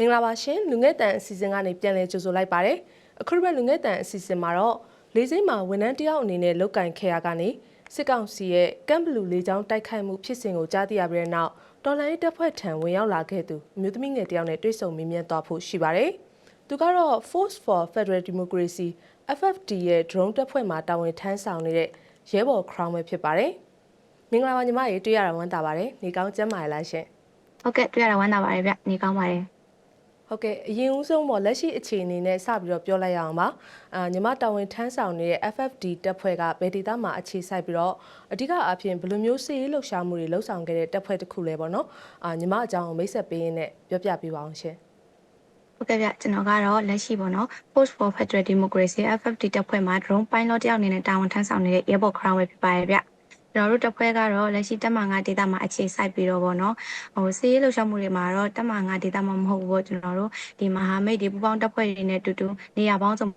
မင်္ဂလာပါရှင်လူငယ်တန်အစီအစဉ်ကနေပြန်လည်ကြိုဆိုလိုက်ပါတယ်အခုတစ်ပတ်လူငယ်တန်အစီအစဉ်မှာတော့လေးစိမ်းမှာဝန်ထမ်းတယောက်အနေနဲ့လုတ်ကင်ခဲ့ရကနေစစ်ကောင်စီရဲ့ကမ်ဘလူလေးချောင်းတိုက်ခိုက်မှုဖြစ်စဉ်ကိုကြားသိရပြီးတဲ့နောက်တော်လိုင်းတပ်ဖွဲ့ထံဝင်ရောက်လာခဲ့သူအမျိုးသမီးငယ်တယောက်နဲ့တွေ့ဆုံမေးမြန်းသွားဖို့ရှိပါတယ်သူကတော့ Force for Federal Democracy FFD ရဲ့ drone တပ်ဖွဲ့မှာတာဝန်ထမ်းဆောင်နေတဲ့ရဲဘော် Crown ပဲဖြစ်ပါတယ်မင်္ဂလာပါညီမရေတွေ့ရတာဝမ်းသာပါတယ်နေကောင်းကျမ်းမာရလားရှင်ဟုတ်ကဲ့တွေ့ရတာဝမ်းသာပါတယ်ဗျနေကောင်းပါတယ် ဟုတ်ကဲ့အရင်ဦးဆုံးပေါ့လက်ရှိအခြေအနေနဲ့စပြီးတော့ပြောလိုက်ရအောင်ပါအာညီမတာဝန်ထမ်းဆောင်နေတဲ့ FFD တပ်ဖွဲ့ကဘယ်ဒေသမှာအခြေစိုက်ပြီးတော့အဓိကအဖြစ်ဘယ်လိုမျိုးစီးရေးလှုပ်ရှားမှုတွေလှုပ်ဆောင်ခဲ့တဲ့တပ်ဖွဲ့တစ်ခုလဲပေါ့နော်အာညီမအကြောင်းကိုမိတ်ဆက်ပေးရင်းနဲ့ပြောပြပေးပါအောင်ရှင်ဟုတ်ကဲ့ဗျကျွန်တော်ကတော့လက်ရှိပေါ့နော် Post for Federal Democracy FFD တပ်ဖွဲ့မှာ drone pilot တယောက်အနေနဲ့တာဝန်ထမ်းဆောင်နေတဲ့ Airport Crown ပဲဖြစ်ပါတယ်ဗျ ကျွန်တော်တို့တပ်ဖွဲ့ကတော့လက်ရှိတပ်မ5ဒေသမှာအခြေစိုက်ပြီးတော့ပေါ့နော်ဟိုစီးရေးလှုပ်ရှားမှုတွေမှာတော့တပ်မ5ဒေသမှာမဟုတ်ဘူးပေါ့ကျွန်တော်တို့ဒီမဟာမိတ်တွေပူးပေါင်းတပ်ဖွဲ့တွေနဲ့တူတူနေရာပေါင်းစုံ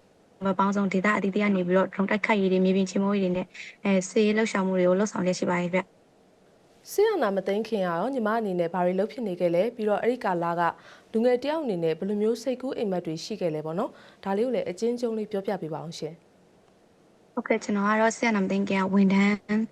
ဘက်ပေါင်းစုံဒေသအသီးသီးကနေပြီးတော့ drone တိုက်ခိုက်ရေးတွေမြေပြင်ချင်းမိုးရေးတွေနဲ့အဲစီးရေးလှုပ်ရှားမှုတွေကိုလှုပ်ဆောင်ရရှိပါတယ်ဗျဆီယနာမသိန်းခင်ရရောညီမအနေနဲ့ဘာတွေလုပ်ဖြစ်နေခဲ့လဲပြီးတော့အဲ့ဒီကာလာကလူငယ်တယောက်အနေနဲ့ဘယ်လိုမျိုးစိတ်ကူးအိမ်မက်တွေရှိခဲ့လဲပေါ့နော်ဒါလေးကိုလည်းအချင်းချင်းလေးပြောပြပေးပါအောင်ရှင်ဟုတ်ကဲ့ကျွန်တော်ကတော့ဆက်နမ်တင်ကဝန်ထမ်း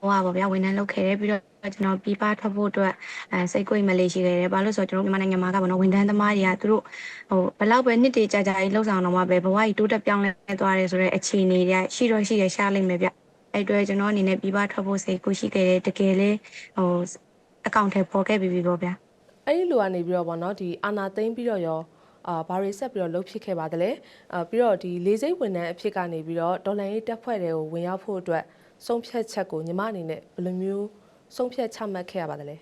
ဟိုဟိုပါဗျာဝန်ထမ်းလုပ်ခဲ့တယ်ပြီးတော့ကျွန်တော်ပြပထွက်ဖို့အတွက်အဲစိတ်ကိုယ်မလေးရှိခဲ့တယ်ဘာလို့ဆိုတော့ကျွန်တော်မြန်မာနိုင်ငံမှာကဘောနော်ဝန်ထမ်းသမားတွေကသူတို့ဟိုဘလောက်ပဲနှစ်တည်ကြာကြာကြီးလှုပ်ဆောင်တော့မှပဲဘဝကြီးတိုးတက်ပြောင်းလဲသွားတယ်ဆိုတော့အခြေအနေတွေရှိတော့ရှိရရှားလိမ့်မယ်ဗျအဲ့အတွက်ကျွန်တော်အနေနဲ့ပြပထွက်ဖို့စိတ်ကိုရှိခဲ့တယ်တကယ်လေဟိုအကောင့်ထဲပေါ်ခဲ့ပြီးပြီပေါ့ဗျာအဲ့ဒီလိုကနေပြီးတော့ဗောနော်ဒီအာနာသိမ့်ပြီးတော့ရောအာဘာတွေဆက်ပြီးတော့လှုပ်ဖြစ်ခဲ့ပါသလဲအာပြီးတော့ဒီလေးစိတ်ဝန်ထမ်းအဖြစ်ကနေပြီးတော့ဒေါ်လာရေးတက်ဖွဲ့တွေကိုဝင်ရောက်ဖို့အတွက် ဆုံးဖြတ်ချက်ကိုညီမအနေနဲ့ဘယ်လိုမျိုးဆုံးဖြတ်ချမှတ်ခဲ့ရပါသလဲ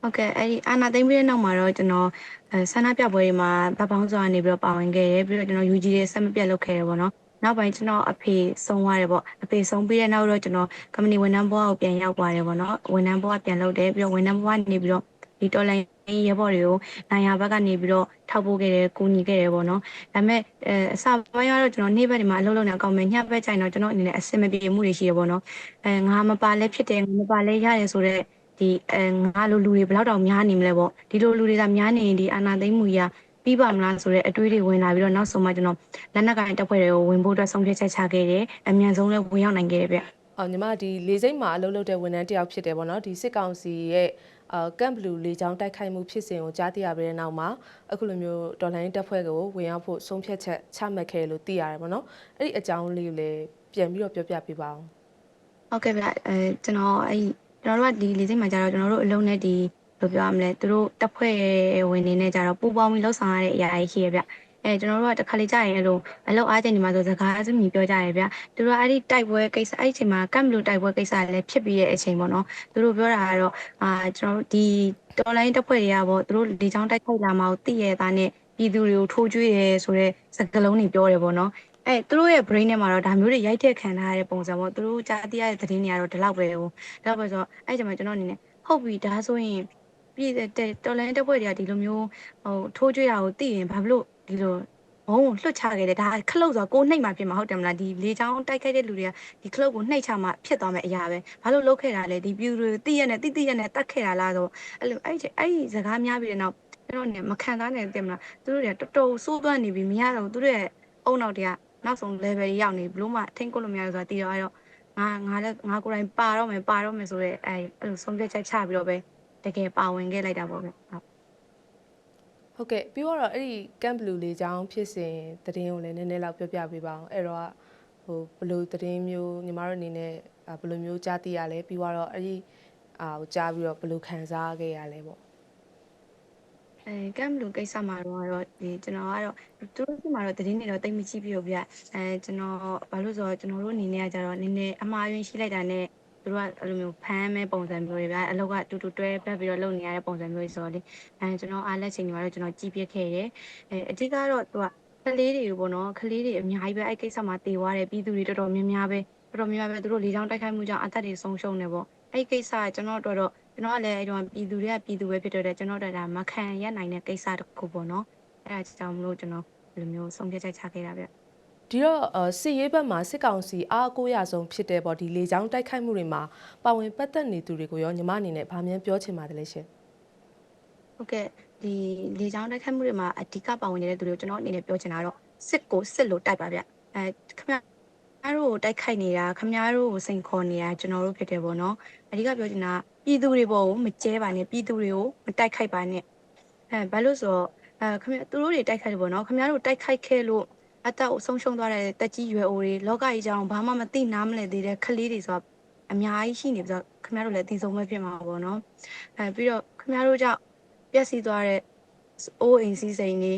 ဟုတ်ကဲ့အဲ့ဒီအာနာသိမ့်ပြီးတဲ့နောက်မှာတော့ကျွန်တော်အဲဆန္ဒပြပွဲတွေမှာဗပောင်းစွာနေပြီးတော့ပါဝင်ခဲ့တယ်ပြီးတော့ကျွန်တော် UG တွေဆက်မပြတ်လုပ်ခဲ့တယ်ပေါ့နော်နောက်ပိုင်းကျွန်တော်အဖေဆုံးသွားတယ်ပေါ့အဖေဆုံးပြီးတဲ့နောက်တော့ကျွန်တော် company ဝန်ထမ်းဘဝကိုပြန်ရောက်သွားတယ်ပေါ့နော်ဝန်ထမ်းဘဝပြန်လုပ်တယ်ပြီးတော့ဝန်ထမ်းဘဝနေပြီးတော့ ဒီတော်လိုင်းရဲဘော်တွေကိုနိုင်ရာဘက်ကနေပြီးတော့ထောက်ပို့ခဲ့တယ်ကူညီခဲ့တယ်ပေါ့နော်ဒါပေမဲ့အဲအစပိုင်းကတော့ကျွန်တော်နေ့ဘက်ဒီမှာအလုပ်လုပ်နေအောင်မယ်ညဘက်ကျရင်တော့ကျွန်တော်အနေနဲ့အဆင်မပြေမှုတွေရှိရပေါ့နော်အဲငါမပါလဲဖြစ်တယ်ငါမပါလဲရတယ်ဆိုတော့ဒီအဲငါလိုလူတွေဘယ်လောက်တောင်များနေမလဲပေါ့ဒီလိုလူတွေကများနေရင်ဒီအာနာသိမ့်မှုကြီးပြီးပါမလားဆိုတော့အတွေးတွေဝင်လာပြီးတော့နောက်ဆုံးမှကျွန်တော်လက်နက်ကိုင်တပ်ဖွဲ့တွေကိုဝင်ဖို့အတွက်ဆုံးဖြတ်ချက်ချခဲ့တယ်အမြန်ဆုံးလည်းဝင်ရောက်နိုင်ခဲ့တယ်ဗျ အော်ညီမဒီလေးစိတ်မှာအလုပ်လုပ်တဲ့ဝန်ထမ်းတစ်ယောက်ဖြစ်တယ်ဗောနော်ဒီစစ်ကောင်စီရဲ့အာကမ်ဘလူလေးချောင်းတိုက်ခိုက်မှုဖြစ်စဉ်ကိုကြားသိရပြီးတဲ့နောက်မှာအခုလိုမျိုးဒေါ်လာရေးတက်ဖွဲ့ကိုဝင်ရောက်ဖို့ဆုံးဖြတ်ချက်ချမှတ်ခဲ့လို့သိရတယ်ဗောနော်အဲ့ဒီအကြောင်းလေးကိုလည်းပြန်ပြီးတော့ပြောပြပေးပါအောင်ဟုတ်ကဲ့ဗျအဲကျွန်တော်အဲ့ကျွန်တော်တို့ကဒီလေးစိတ်မှာကျတော့ကျွန်တော်တို့အလုံးနဲ့ဒီဘယ်လိုပြောရမလဲသူတို့တပ်ဖွဲ့ဝင်နေနေကြတော့ပူပေါင်းပြီးလှုပ်ဆောင်ရတဲ့အရာကြီးရှိရဗျ အဲကျွန်တော်တို့ကတစ်ခါလေကြာရင်အဲ့လိုအလုပ်အားချိန်ဒီမှာဆိုစကားအစမြည်ပြောကြရဗျသူတို့ကအဲ့ဒီတိုက်ပွဲကိစ္စအဲ့ဒီအချိန်မှာကမ်ဘလူတိုက်ပွဲကိစ္စလည်းဖြစ်ပြီးတဲ့အချိန်ပေါ့နော်သူတို့ပြောတာကတော့အာကျွန်တော်တို့ဒီတော်လိုင်းတပ်ဖွဲ့တွေကပေါ့သူတို့ဒီချောင်းတိုက်ခိုက်လာမှကိုသိရတာနဲ့ပြည်သူတွေကိုထိုးကျွေးရဲဆိုတဲ့စကားလုံးတွေပြောတယ်ပေါ့နော်အဲသူတို့ရဲ့ brain ထဲမှာတော့ဒါမျိုးတွေရိုက်ထည့်ခံထားရတဲ့ပုံစံပေါ့သူတို့ကြားသိရတဲ့သတင်းတွေကတော့ဒီလောက်ပဲဟိုဒါပဲဆိုတော့အဲ့ဒီမှာကျွန်တော်အနေနဲ့ဟုတ်ပြီဒါဆိုရင်ပြည်တဲ့တော်လိုင်းတပ်ဖွဲ့တွေကဒီလိုမျိုးဟိုထိုးကြွတာကိုသိရင်ဘာဖြစ်လို့ ဒီလိုဘုံကိုလွှတ်ချခဲ့တယ်ဒါခလုတ်ဆိုကိုနှိပ်မှဖြစ်မှာဟုတ်တယ်မလားဒီလေချောင်းတိုက်ခိုက်တဲ့လူတွေကဒီခလုတ်ကိုနှိပ်ချမှဖြစ်သွားမယ့်အရာပဲဘာလို့လုပ်ခဲ့တာလဲဒီပြူတွေသိရနဲ့တိတိရနဲ့တတ်ခဲ့တာလားဆိုအဲ့လိုအဲ့အဲ့ဒီစကားများပြီးတဲ့နောက်ကျွန်တော်နေမခံစားနိုင်တယ်မလားသူတို့တွေကတော်တော်စိုးသွမ်းနေပြီမရတော့သူတို့ရဲ့အုံနောက်တွေကနောက်ဆုံး level တွေရောက်နေဘလို့မှထိန်းကိုလို့မရဘူးဆိုတာတည်တော့အဲ့တော့ငါငါလည်းငါကိုယ်တိုင်ပါတော့မယ်ပါတော့မယ်ဆိုတော့အဲအဲ့လိုဆုံးဖြတ်ချက်ချပြီးတော့ပဲတကယ်ပါဝင်ခဲ့လိုက်တာပေါ့ဗျဟုတ် ဟုတ်ကဲ့ပြီးတော့အဲ့ဒီကမ်ဘလူလေးချောင်းဖြစ်စဉ်တည်င်းကိုလည်းနည်းနည်းလောက်ပြောပြပေးပါအောင်အဲ့တော့ဟိုဘယ်လိုတည်င်းမျိုးညီမတို့အနေနဲ့အာဘယ်လိုမျိုးကြားသိရလဲပြီးတော့အဲ့ဒီအာဟိုကြားပြီးတော့ဘယ်လိုခံစားခဲ့ရလဲပေါ့အဲကမ်ဘလူကိစ္စမှာတော့ဒီကျွန်တော်ကတော့သူတို့ကမှာတော့တည်င်းနေတော့တိတ်မကြည့်ပြဘူးဗျအဲကျွန်တော်ဘာလို့ဆိုတော့ကျွန်တော်တို့အနေနဲ့ကကြတော့နည်းနည်းအမှားယွင်းရှိလိုက်တာနဲ့ သူတို့ကအဲ့လိုမျိုးဖမ်းမဲ့ပုံစံမျိုးတွေဗျအလောက်ကတူတူတွဲပတ်ပြီးတော့လုပ်နေရတဲ့ပုံစံမျိုးတွေဆိုတော့လေအဲကျွန်တော်အားလက်ချိန်တွေမှာတော့ကျွန်တော်ကြည့်ပြခဲ့တယ်အဲအတိကတော့သူကကလေးတွေပေါ့နော်ကလေးတွေအများကြီးပဲအဲ့ကိစ္စမှာတည်သွားတယ်ပြည်သူတွေတော်တော်များများပဲတော်တော်များများပဲသူတို့လေးချောင်းတိုက်ခိုက်မှုကြောင့်အသက်တွေဆုံးရှုံးနေပေါ့အဲ့ကိစ္စကကျွန်တော်တို့တော့ကျွန်တော်ကလည်းအဲ့တော့ပြည်သူတွေကပြည်သူပဲဖြစ်တော့တယ်ကျွန်တော်တို့ကဒါမခံရနိုင်တဲ့ကိစ္စတစ်ခုပေါ့နော်အဲ့ဒါကြောင့်မလို့ကျွန်တော်ဒီလိုမျိုးဆုံးဖြတ်ချက်ချခဲ့တာဗျ ဒီတော့အစစ်ရေးဘက်မှာစစ်ကောင်စီအားကိုးရဆုံးဖြစ်တဲ့ပေါ့ဒီလေချောင်းတိုက်ခိုက်မှုတွေမှာပါဝင်ပတ်သက်နေသူတွေကိုရောညီမအနေနဲ့ဗာမြန်ပြောချင်ပါတယ်လေရှင်ဟုတ်ကဲ့ဒဒီလေကြောင်းတိုက်ခိုက်မှုတွေမှာအဓိကပါဝင်နေတဲ့သူတွေကိုကျွန်တော်အနေနဲ့ပြောချင်တာတော့စစ်ကိုစစ်လို့တိုက်ပါဗျအဲခင်ဗျားတို့ကိုတိုက်ခိုက်နေတာခင်ဗျားတို့ကိုစိန်ခေါ်နေတာကျွန်တော်တို့ဖြစ်တယ်ပေါ့နော်အဓိကပြောချင်တာပြည်သူတွေပေါ်ကိုမကျဲပါနဲ့ပြည်သူတွေကိုမတိုက်ခိုက်ပါနဲ့အဲဘာလို့ဆိုတော့အဲခင်ဗျာသူတို့တွေတိုက်ခိုက်တယ်ပေါ့နော်ခင်ဗျားတို့တိုက်ခိုက်ခဲ့လို့ အသက်ကိုဆုံးရှုံးသွားတဲ့တက်ကြီးရွယ်အိုတွေလောကကြီးကြောင်ဘာမှမသိနားမလည်သေးတဲ့ကလေးတွေဆိုတော့အများကြီးရှိနေပြီးတော့ခင်ဗျားတို့လည်းအသိဆုံးပဲဖြစ်မှာပေါ့နော်အဲပြီးတော့ခင်ဗျားတို့ကြောင့်ပျက်စီးသွားတဲ့အိုးအိမ်စီးစိမ်နေ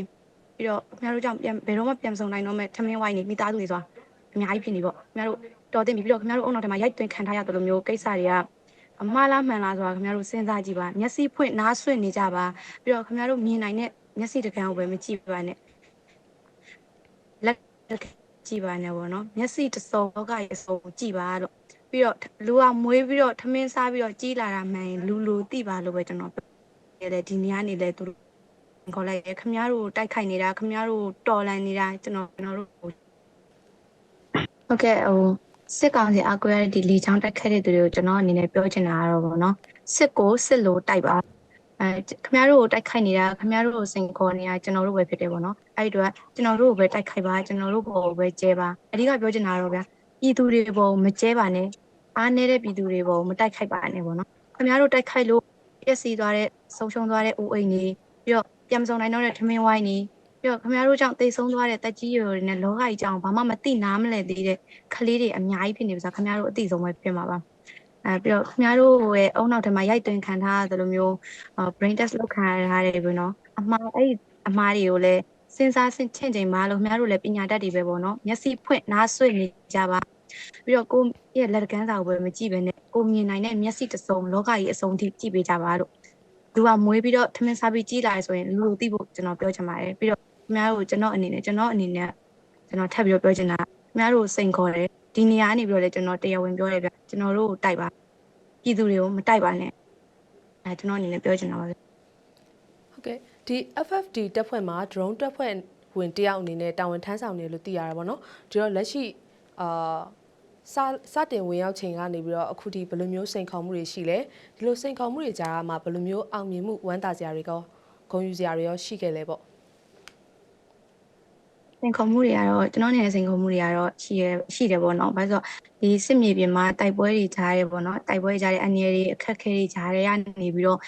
ပြီးတော့ခင်ဗျားတို့ကြောင့်ပြန်ဘယ်တော့မှပြန်မစုံနိုင်တော့မဲ့ထမင်းဝိုင်းနေမိသားစုတွေဆိုတာအများကြီးဖြစ်နေပေါ့ခင်ဗျားတို့တော်တင်ပြီပြီးတော့ခင်ဗျားတို့အုံနောက်ထဲမှာရိုက်သွင်းခံထားရတယ်လို့မျိုးကိစ္စတွေကအမှားလားမှန်လားဆိုတာခင်ဗျားတို့စဉ်းစားကြည့်ပါမျက်စိဖွင့်နားဆွင့်နေကြပါပြီးတော့ခင်ဗျားတို့မြင်နိုင်တဲ့မျက်စိတကံကိုပဲမကြည့်ပါနဲ့လ က်ကြည့်ပါနဲ့ပေါ့နော်မျက်စိတစ်စုံလောကရဲ့စုံကြည့်ပါလို့ပြီးတော့လူကမွေးပြီးတော့ထမင်းစားပြီးတော့ကြီးလာတာမှန်ရင်လူလူသိပါလို့ပဲကျွန်တော်ပြောတယ်ဒီနေ့ကနေလဲသူတို့ခေါ်လိုက်ရခမများတို့တိုက်ခိုက်နေတာခမများတို့တော်လန်နေတာကျွန်တော်ကျွန်တော်တို့ဟုတ်ကဲ့ဟိုစစ်ကောင်စီအကွဲရတဲ့ဒီလေချောင်းတိုက်ခိုက်တဲ့သူတွေကိုကျွန်တော်အနေနဲ့ပြောချင်တာကတော့ဗောနော်စစ်ကိုစစ်လို့တိုက်ပါ အဲခမများတို့ကိုတိုက်ခိုက်နေတာခမများတို့ကိုစိန်ခေါ်နေတာကျွန်တော်တို့ပဲဖြစ်တယ်ဗောနော်အဲ့ဒီတော့ကျွန်တော်တို့ကိုပဲတိုက်ခိုက်ပါကျွန်တော်တို့ကိုပဲကျဲပါအဓိကပြောချင်တာတော့ဗျာပြည်သူတွေပေါ်မကျဲပါနဲ့အားနေတဲ့ပြည်သူတွေပေါ်မတိုက်ခိုက်ပါနဲ့ဗောနော်ခမများတို့တိုက်ခိုက်လို့ပျက်စီးသွားတဲ့ဆုံးရှုံးသွားတဲ့အိုးအိမ်တွေပြီးတော့ပြန်မစုံနိုင်တော့တဲ့ထမင်းဝိုင်းနေပြီးတော့ခင်ဗျားတို့ကြောင့်တိတ်ဆုံးသွားတဲ့တက်ကြီးရွယ်တွေနဲ့လောကကြီးကြောင့်ဘာမှမသိနားမလဲသေးတဲ့ကလေးတွေအများကြီးဖြစ်နေပြီဆိုတော့ခင်ဗျားတို့အသိဆုံးပဲဖြစ်မှာပါ အဲပြီးတော့ခင်ဗျားတို့ရဲ့အုံနောက်ထဲမှာရိုက်သွင်းခံထားရသလိုမျိုး brain test လုပ်ခံရတာတွေပေါ့နော်အမှားအဲ့အမှားတွေကိုလည်းစဉ်းစားဆင်ခြင်ချိန်မှာလို့ခင်ဗျားတို့လည်းပညာတတ်တွေပဲပေါ့နော်မျက်စိဖွင့်နားဆွေ့နေကြပါပြီးတော့ကိုရဲ့လက်ကမ်းစာကိုပဲမကြည့်ပဲနဲ့ကိုမြင်နိုင်တဲ့မျက်စိတစ်စုံလောကကြီးအစုံအထိကြည့်ပေးကြပါလို့သူကမွေးပြီးတော့ထမင်းစားပြီးကြီးလာတယ်ဆိုရင်လူလူသိဖို့ကျွန်တော်ပြောချင်ပါတယ်ပြီးတော့ခင်ဗျားတို့ကျွန်တော်အနေနဲ့ကျွန်တော်အနေနဲ့ကျွန်တော်ထပ်ပြီးတော့ပြောချင်တာခင်ဗျားတို့စိန်ခေါ်တယ် ဒီနေရာကနေပြီးတော့လည်းကျွန်တော်တရားဝင်ပြောရပြကျွန်တော်တို့တိုက်ပါပြည်သူတွေကိုမတိုက်ပါနဲ့အဲကျွန်တော်အနေနဲ့ပြောချင်တာပါပဲဟုတ်ကဲ့ဒီ FFD တပ်ဖွဲ့မှာ drone တပ်ဖွဲ့ဝင်တယောက်အနေနဲ့တာဝန်ထမ်းဆောင်နေလို့သိရတာပေါ့နော်ဒီတော့လက်ရှိအာစစတင်ဝင်ရောက်ချိန်ကနေပြီးတော့အခုဒီဘယ်လိုမျိုးစိန်ခေါ်မှုတွေရှိလဲဒီလိုစိန်ခေါ်မှုတွေကြားမှာဘယ်လိုမျိုးအောင်မြင်မှုဝမ်းသာစရာတွေကောဂုဏ်ယူစရာတွေရောရှိခဲ့လဲပေါ့ စိန်ခေါ်မှုတွေကတော့ကျွန်တော်အနေနဲ့စိန်ခေါ်မှုတွေကတော့ရှိရရှိတယ်ပေါ့နော်။ဘာလို့ဆိုဒီစစ်မြေပြင်မှာတိုက်ပွဲတွေကြားရဲပေါ့နော်။တိုက်ပွဲကြားရဲအန်ရတွေအခက်ခဲတွေကြားရဲကနေပြီးတော့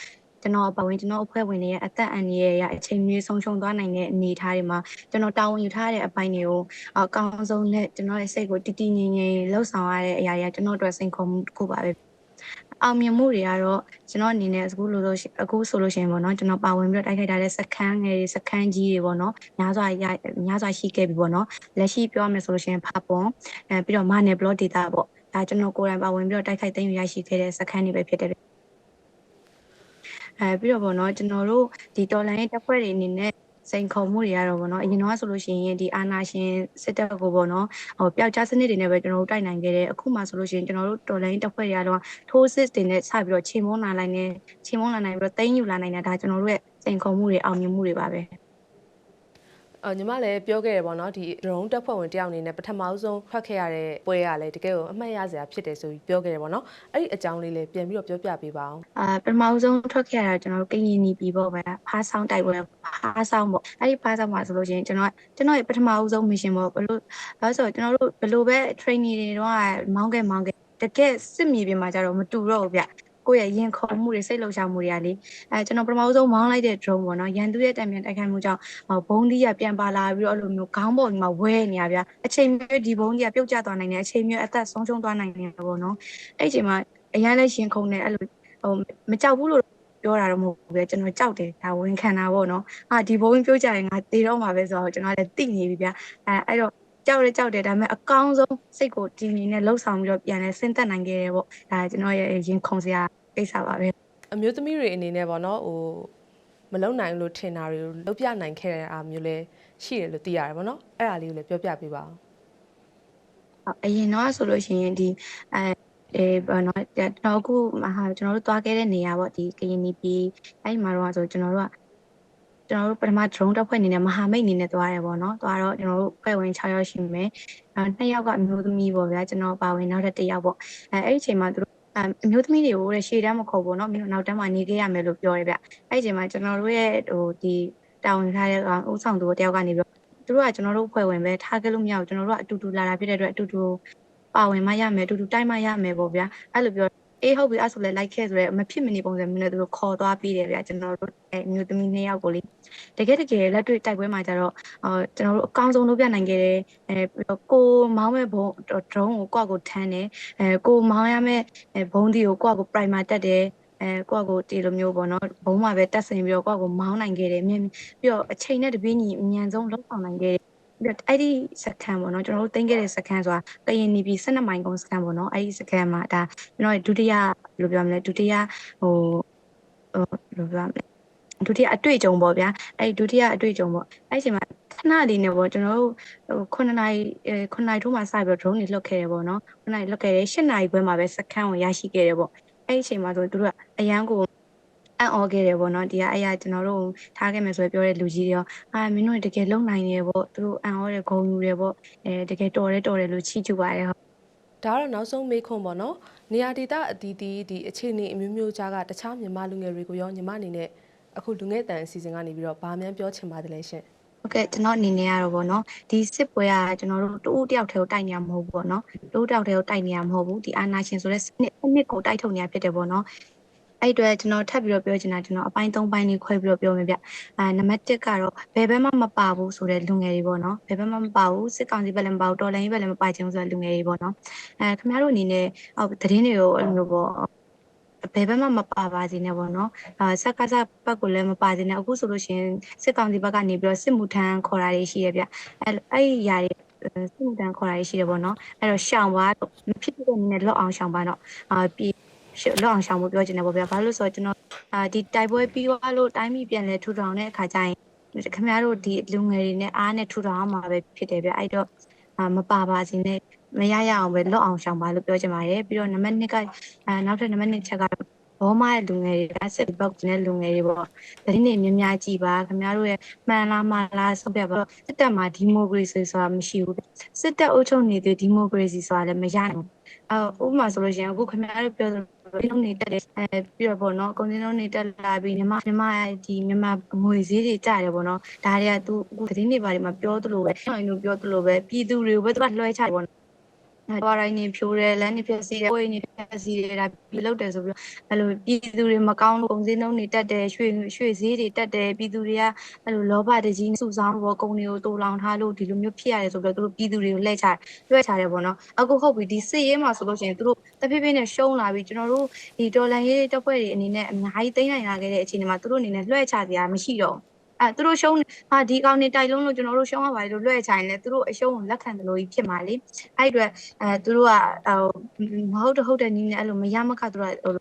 ကျွန်တော်အပဝင်ကျွန်တော်အဖွဲ့ဝင်တွေရဲ့အသက်အန္တရာယ်ရအချိန်မျိုးဆုံးရှုံးသွားနိုင်တဲ့အနေအထားတွေမှာကျွန်တော်တာဝန်ယူထားတဲ့အပိုင်းတွေကိုအကောင်းဆုံးနဲ့ကျွန်တော်ရဲ့စိတ်ကိုတည်တည်ငြိမ်ငြိမ်လှုပ်ဆောင်ရတဲ့အရာတွေကကျွန်တော်တို့စိန်ခေါ်မှုတစ်ခုပါပဲ။ အောင်မြင်မှုတွေကတော့ကျွန်တော်အနေနဲ့အခုလို့လို့အခုဆိုလို့ရှိရင်ပေါ့နော်ကျွန်တော်ပါဝင်ပြီးတော့တိုက်ခိုက်ထားတဲ့စခန်းငယ်တွေစခန်းကြီးတွေပေါ့နော်များစွာရများစွာရှိခဲ့ပြီပေါ့နော်လက်ရှိပြောရမယ်ဆိုလို့ရှိရင်ဖာပွန်အဲပြီးတော့မနယ်ဘလော့ဒေတာပေါ့ဒါကျွန်တော်ကိုယ်တိုင်ပါဝင်ပြီးတော့တိုက်ခိုက်သိမ်းယူရရှိခဲ့တဲ့စခန်းတွေပဲဖြစ်တယ်အဲပြီးတော့ပေါ့နော်ကျွန်တော်တို့ဒီတော်လိုင်းရဲ့တပ်ဖွဲ့တွေအနေနဲ့ စိန်ခေါ်မှုတွေကတော့ပေါ့နော်အရင်တော့ဆိုလို့ရှိရင်ဒီအာနာရှင်စစ်တပ်ကိုပေါ့နော်ဟိုပျောက်ကြားစနစ်တွေနဲ့ပဲကျွန်တော်တို့တိုက်နိုင်ခဲ့တယ်အခုမှဆိုလို့ရှိရင်ကျွန်တော်တို့တော်လိုင်းတပ်ဖွဲ့တွေကတော့ထိုးစစ်တွေနဲ့စပြီးတော့ချိန်မုန်းလာနိုင်တယ်ချိန်မုန်းလာနိုင်ပြီးတော့တင်းယူလာနိုင်တယ်ဒါကျွန်တော်တို့ရဲ့စိန်ခေါ်မှုတွေအောင်မြင်မှုတွေပါပဲအော် ညီမလည်းပြောခဲ့ရပေါ့နော်ဒီ drone တပ်ဖွဲ့ဝင်တယောက်အနေနဲ့ပထမဆုံးဖတ်ခဲ့ရတဲ့ပွဲရလဲတကယ်ကိုအမှတ်ရစရာဖြစ်တယ်ဆိုပြီးပြောခဲ့ရပေါ့နော်အဲ့ဒီအကြောင်းလေးလည်းပြန်ပြီးတော့ပြောပြပေးပါအောင်အာပထမဆုံးထွက်ခဲ့ရတာကျွန်တော်တို့ကရင်နီပြည်ပေါ့ပဲဖားဆောင်တိုက်ပွဲဖားဆောင်ပေါ့အဲ့ဒီဖားဆောင်မှာဆိုလို့ရှိရင်ကျွန်တော်ကျွန်တော်ရဲ့ပထမဆုံး mission ပေါ့ဘလို့ဘာလို့ဆိုတော့ကျွန်တော်တို့ဘလို့ပဲ training တွေတော့မောင်းခဲ့မောင်းခဲ့တကယ်စစ်မြေပြင်မှာကြတော့မတူတော့ဘူးဗျ ကိုယ့်ရဲ့ရင်ခုန်မှုတွေစိတ်လှုပ်ရှားမှုတွေကလေအဲကျွန်တော်ပထမဆုံးမောင်းလိုက်တဲ့ drone ပေါ့နော်ရန်သူရဲ့တံပြန်တိုက်ခိုက်မှုကြောင့်ဘုံသီးရပြန်ပါလာပြီးတော့အဲ့လိုမျိုးခေါင်းပေါ်ဒီမှာဝဲနေရဗျအချိန်မျိုးဒီဘုံသီးကပြုတ်ကျသွားနိုင်တယ်အချိန်မျိုးအသက်ဆုံးရှုံးသွားနိုင်တယ်ပေါ့နော်အဲ့အချိန်မှာအရန်လည်းရင်ခုန်နေအဲ့လိုဟိုမကြောက်ဘူးလို့ပြောတာတော့မဟုတ်ဘူးပဲကျွန်တော်ကြောက်တယ်ဒါဝန်ခံတာပေါ့နော်အာဒီဘုံပြုတ်ကြရင်ငါတေတော့မှာပဲဆိုတော့ကျွန်တော်လည်းသိနေပြီဗျအဲအဲ့တော့ ကြောက်ရကြောက်တယ်ဒါပေမဲ့အကောင်းဆုံးစိတ်ကိုဒီနေနဲ့လှုပ်ဆောင်ပြီးတော့ပြန်လဲစဉ်းသက်နိုင်ခဲ့တယ်ပေါ့ဒါကျွန်တော်ရဲ့ရင်ခုန်စရာကိစ္စပါပဲအမျိုးသမီးတွေအနေနဲ့ပေါ့နော်ဟိုမလုံနိုင်လို့ထင်တာတွေကိုလုပ်ပြနိုင်ခဲ့တဲ့အားမျိုးလဲရှိတယ်လို့သိရတယ်ပေါ့နော်အဲ့ဒါလေးကိုလည်းပြောပြပေးပါအောင်အရင်တော့ဆိုလို့ရှိရင်ဒီအဲအဲဘာနော်ကျွန်တော်အခုမဟာကျွန်တော်တို့သွားခဲ့တဲ့နေရာပေါ့ဒီကရင်နီပြည်အဲ့မှာတော့ဆိုကျွန်တော်တို့က ကျွန်တော်တို့ပထမ drone တက်ဖွဲ့အနေနဲ့မဟာမိတ်အနေနဲ့သွားတယ်ပေါ့နော်သွားတော့ကျွန်တော်တို့ဖွဲ့ဝင်6ယောက်ရှိမယ်အဲနှစ်ယောက်ကအမျိုးသမီးပေါ့ဗျာကျွန်တော်ပါဝင်နောက်ထပ်တစ်ယောက်ပေါ့အဲအဲ့ဒီအချိန်မှာသူတို့ အအမျိုးသမီးတွေကိုတဲ့ရှေ့တန်းမခေါ်ဘူးเนาะမြို့နောက်တန်းမှာနေခဲ့ရမယ်လို့ပြောရဲဗျအဲ့ဒီအချိန်မှာကျွန်တော်တို့ရဲ့ဟိုဒီတာဝန်ထားတဲ့ကောင်ဥဆောင်သူတယောက်ကနေပြီးသူတို့ကကျွန်တော်တို့ဖွဲ့ဝင်ပဲထားခဲ့လို့မရဘူးကျွန်တော်တို့ကအတူတူလာတာဖြစ်တဲ့အတွက်အတူတူပါဝင်မရမယ်အတူတူတိုက်မရမယ်ပေါ့ဗျာအဲ့လိုပြော အေးဟုတ်ပြီအဲ့ဆိုလဲလိုက်ခဲ့ဆိုရဲမဖြစ်မနေပုံစံမျိုးနဲ့သူတို့ခေါ်သွားပြီးတယ်ဗျကျွန်တော်တို့အဲမျိုးသမီးနှစ်ယောက်ကိုလေတကယ်တကယ်လက်တွေ့တိုက်ပွဲမှာကြတော့အော်ကျွန်တော်တို့အကောင်းဆုံးလုပ်ပြနိုင်ခဲ့တယ်အဲပြီးတော့ကိုမောင်းမဲ့ဘုံဒရုန်းကိုကိုယ့်ကိုထမ်းတယ်အဲကိုမောင်းရမဲ့ဘုံဒီကိုကိုယ့်ကို primer တက်တယ်အဲကိုယ့်ကိုဒီလိုမျိုးပေါ့နော်ဘုံမှာပဲတက်ဆင်ပြီးတော့ကိုယ့်ကိုမောင်းနိုင်ခဲ့တယ်မြင်ပြီးတော့အချိန်နဲ့တပြေးညီအမြန်ဆုံးလောက်ဆောင်နိုင်ခဲ့တယ်ပြီးတော့ အဲ့ဒီစကန်ပေါ့နော်ကျွန်တော်တို့တင်ခဲ့တဲ့စကန်ဆိုတာကရင်နေပြီး12မိုင်ကုန်းစကန်ပေါ့နော်အဲ့ဒီစကန်မှာဒါကျွန်တော်ဒုတိယဘယ်လိုပြောမလဲဒုတိယဟိုဟိုဘယ်လိုပြောမလဲဒုတိယအတွေ့အကြုံပေါ့ဗျာအဲ့ဒီဒုတိယအတွေ့အကြုံပေါ့အဲ့ဒီအချိန်မှာခဏလေးနေပေါ့ကျွန်တော်တို့ဟို9နာရီအဲ9နာရီထိုးမှစပြီးတော့ drone တွေလွတ်ခဲ့တယ်ပေါ့နော်9နာရီလွတ်ခဲ့တယ်10နာရီခွဲမှာပဲစကန်ကိုရရှိခဲ့တယ်ပေါ့အဲ့ဒီအချိန်မှာဆိုသူတို့ကအရန်ကို အံ့ဩခဲ့တယ်ပေါ့နော်ဒီကအဲ့ရကျွန်တော်တို့ထားခဲ့မယ်ဆိုပြောတဲ့လူကြီးတွေရောအာမင်းတို့တကယ်လုံနိုင်တယ်ပေါ့သူတို့အံ့ဩတယ်ဂုဏ်ယူတယ်ပေါ့အဲတကယ်တော်တယ်တော်တယ်လို့ချီးကျူးပါတယ်ဟုတ်ဒါကတော့နောက်ဆုံးမေးခွန်းပေါ့နော်နေရာဒေသအသီးသီးဒီအခြေအနေအမျိုးမျိုးကြားကတခြားမြန်မာလူငယ်တွေကိုရောညီမအနေနဲ့အခုလူငယ်တန်အစီအစဉ်ကနေပြီးတော့ဗာမှန်းပြောချင်ပါတယ်လေရှင်ဟုတ်ကဲ့ကျွန်တော်အနေနဲ့ကတော့ဗောနော်ဒီစစ်ပွဲကကျွန်တော်တို့တူးတယောက်တည်းကိုတိုက်နေရမဟုတ်ဘူးဗောနော်တူးတယောက်တည်းကိုတိုက်နေရမဟုတ်ဘူးဒီအာနာရှင်ဆိုတဲ့စနစ်စနစ်ကိုတိုက်ထုတ်နေရဖြစ်တယ်ဗောနော် အဲ့အတွက်ကျွန်တော်ထပ်ပြီးတော့ပြောချင်တာကျွန်တော်အပိုင်း၃ပိုင်းလေးခွဲပြီးတော့ပြောမယ်ဗျအာနံပါတ်1ကတော့ဘယ်ဘက်မှမပါဘူးဆိုတဲ့လူငယ်တွေဗောနော်ဘယ်ဘက်မှမပါဘူးစစ်ကောင်စီဘက်လည်းမပါဘူးတော်လိုင်းဘက်လည်းမပါချင်ဘူးဆိုတဲ့လူငယ်တွေဗောနော်အဲခင်ဗျားတို့အနေနဲ့ဟောသတင်းတွေကိုအဲ့လိုမျိုးဗောဘယ်ဘက်မှမပါပါစေနဲ့ပေါ့နော်အာစက်ကစားဘက်ကိုလည်းမပါစေနဲ့အခုဆိုလို့ရှိရင်စစ်ကောင်စီဘက်ကနေပြီးတော့စစ်မှုထမ်းခေါ်တာတွေရှိရဗျအဲ့အဲ့ဒီຢာတွေစစ်မှုထမ်းခေါ်တာတွေရှိတယ်ပေါ့နော်အဲ့တော့ရှောင်ပါမဖြစ်တဲ့နည်းနဲ့လော့အောင်ရှောင်ပါတော့အာပြီး လော့အောင်ရှောင်ဖို့ပြောချင်တယ်ပေါ့ဗျာဘာလို့လဲဆိုတော့ကျွန်တော်အာဒီတိုက်ပွဲပြီးသွားလို့တိုင်းပြည်ပြန်လဲထူထောင်တဲ့အခါကျရင်ခင်ဗျားတို့ဒီလူငယ်တွေနဲ့အားနဲ့ထူထောင်အောင်မှာပဲဖြစ်တယ်ဗျအဲ့တော့အာမပါပါစေနဲ့မရရအောင်ပဲလော့အောင်ရှောင်ပါလို့ပြောချင်ပါတယ်ပြီးတော့နံပါတ်2ကအာနောက်ထပ်နံပါတ်2ချက်ကတော့ဘောမရဲ့လူငယ်တွေကစစ်ဘောက်တဲ့လူငယ်တွေပေါ့သတင်းတွေများများကြည့်ပါခင်ဗျားတို့ရဲ့မှန်လားမှားလားဆုံးဖြတ်ပါစစ်တပ်မှာဒီမိုကရေစီဆိုတာမရှိဘူးစစ်တပ်အုပ်ချုပ်နေတဲ့ဒီမိုကရေစီဆိုတာလည်းမရနိုင်ဘူး အဲဥပမာဆိုလို့ရှိရင်အခုခင်ဗျားတို့ပြောဆိုဒီလုံးနေတက်တယ်အဲပြီးတော့ပေါ့နော်ကုန်စည်လုံးနေတက်လာပြီးမြန်မာမြန်မာဒီမြန်မာငွေစည်းတွေကျတယ်ပေါ့နော်ဒါတွေကသူအခုသတင်းတွေဘာတွေမှာပြောသလိုပဲဆိုင်လို့ပြောသလိုပဲပြည်သူတွေကိုပဲသူကလွှဲချတယ်ပေါ့နော် အဲဘာတိုင်းနေဖြိုးတယ်လမ်းနေဖြက်စီးတယ်ကိုယ်နေဖြက်စီးတယ်ဒါပြလုပ်တယ်ဆိုပြီးတော့အဲ့လိုပြည်သူတွေမကောင်းလို့ကုန်စည်နှုန်းတွေတက်တယ်ရွှေရွှေဈေးတွေတက်တယ်ပြည်သူတွေကအဲ့လိုလောဘတကြီးစုဆောင်းဘောကုန်တွေကိုတိုးလောင်ထားလို့ဒီလိုမျိုးဖြစ်ရတယ်ဆိုပြီးတော့သူတို့ပြည်သူတွေကိုလှည့်ချလွှဲချတယ်ပေါ့နော်အခုဟုတ်ပြီဒီစစ်ရေးမှာဆိုလို့ရှိရင်သူတို့တဖြည်းဖြည်းနဲ့ရှုံးလာပြီးကျွန်တော်တို့ဒီဒေါ်လာရေးတပ်ဖွဲ့တွေအနေနဲ့အများကြီးသိမ်းနိုင်လာခဲ့တဲ့အခြေအနေမှာသူတို့အနေနဲ့လွှဲချစရာမရှိတော့ အဲသူတို့ရှုံးဟာဒီကောင်နေတိုက်လုံးလို့ကျွန်တော်တို့ရှုံးရပါတယ်လို့လွှဲချရင်လည်းသူတို့အရှုံးကိုလက်ခံတယ်လို့ကြီးဖြစ်မှာလေအဲ့အတွက်အဲသူတို့ကဟိုမဟုတ်တော့ဟုတ်တဲ့နည်းနဲ့အဲ့လိုမရမခသူတို့ဟို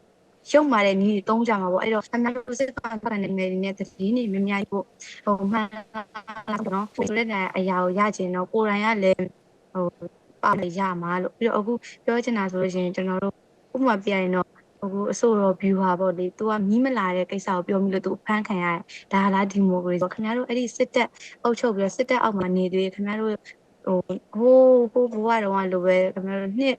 ရုပ်မာတဲ့နည်းတွေတုံးကြမှာပေါ့အဲ့တော့အများစုစစ်ကောင်ဖက်ကနေနေနေသတင်းတွေများများပို့ဟိုမှန်လားနော်ဆိုတဲ့အရာကိုရချင်တော့ကိုယ်တိုင်ကလည်းဟိုပါရရမှာလို့ပြီးတော့အခုပြောချင်တာဆိုလို့ရှိရင်ကျွန်တော်တို့ဥပမာပြရင်တော့ ဟိုအဆိုတော့ viewer ပေါ့လေ तू ကမီးမလာတဲ့ကိစ္စကိုပြောမိလို့ तू ဖမ်းခံရတယ်ဒါလားဒီမိုကရေစီခင်ဗျားတို့အဲ့ဒီစစ်တပ်အုပ်ချုပ်ပြီးတော့စစ်တပ်အောက်မှာနေသေးခင်ဗျားတို့ဟိုဟိုးဟိုးဘဝတော့လိုပဲခင်ဗျားတို့နှစ်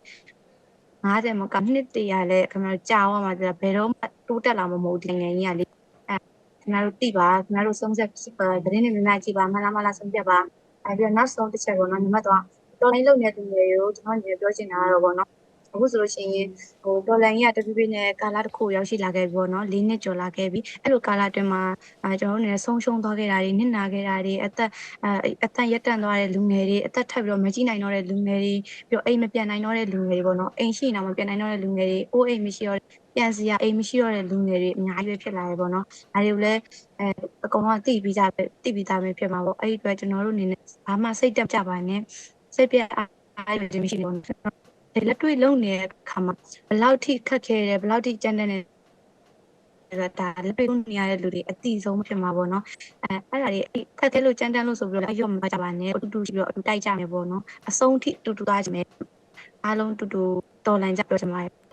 90မကနှစ်တရာလဲခင်ဗျားတို့ကြာသွားမှကျဘယ်တော့မှတိုးတက်လာမှာမဟုတ်ဒီနိုင်ငံကြီးကလေအဲခင်ဗျားတို့သိပါခင်ဗျားတို့ဆုံးဖြတ်ပါသတင်းတွေများများကြည့်ပါမလားမလားဆုံးဖြတ်ပါအဲပြီးတော့နောက်ဆုံးတစ်ချက်ပေါ့နော်ညီမတို့ကတော်လိုင်းလုံနေတဲ့သူတွေကိုကျွန်တော်ညီပြောချင်တာကတော့ပေါ့နော် အခုဆိုလို့ရှိရင်ဟိုဒေါ်လာကြီးကတပြည့်ပြည့်နဲ့ကာလာတစ်ခုရောက်ရှိလာခဲ့ပြီပေါ့နော်၄နှစ်ကျော်လာခဲ့ပြီအဲ့လိုကာလာအတွင်းမှာအဲကျွန်တော်တို့နေဆုံးရှုံးသွားခဲ့တာတွေနစ်နာခဲ့တာတွေအသက်အဲအသက်ရက်တန့်သွားတဲ့လူငယ်တွေအသက်ထပ်ပြီးတော့မကြည့်နိုင်တော့တဲ့လူငယ်တွေပြီးတော့အိမ်မပြန်နိုင်တော့တဲ့လူငယ်တွေပေါ့နော်အိမ်ရှိနေတော့မပြန်နိုင်တော့တဲ့လူငယ်တွေအိုးအိမ်မရှိတော့ပြန်စီရအိမ်မရှိတော့တဲ့လူငယ်တွေအများကြီးပဲဖြစ်လာတယ်ပေါ့နော်ဒါတွေကိုလည်းအဲအကုန်လုံးသိပြီးသားပဲသိပြီးသားပဲဖြစ်မှာပေါ့အဲ့ဒီအတွက်ကျွန်တော်တို့အနေနဲ့ဘာမှစိတ်တက်ကြပါနဲ့စိတ်ပြတ်အားရမရှိဘူးဒီ လက်တွေ့လုံနေတဲ့အခါမှာဘယ်လောက်ထိခက်ခဲတယ်ဘယ်လောက်ထိကြမ်းတမ်းတယ်ဒါဒါလက်တွေ့နေရတဲ့လူတွေအတိဆုံးဖြစ်မှာပေါ့နော်အဲအဲ့ဒါတွေခက်ခဲလို့ကြမ်းတမ်းလို့ဆိုပြီးတော့ရော့မကြပါနဲ့အတူတူပြီးတော့အတူတိုက်ကြမယ်ပေါ့နော်အဆုံးထိအတူတူသွားကြမယ်အားလုံးတူတူတော်လန်ကြပြောချင်ပါတယ်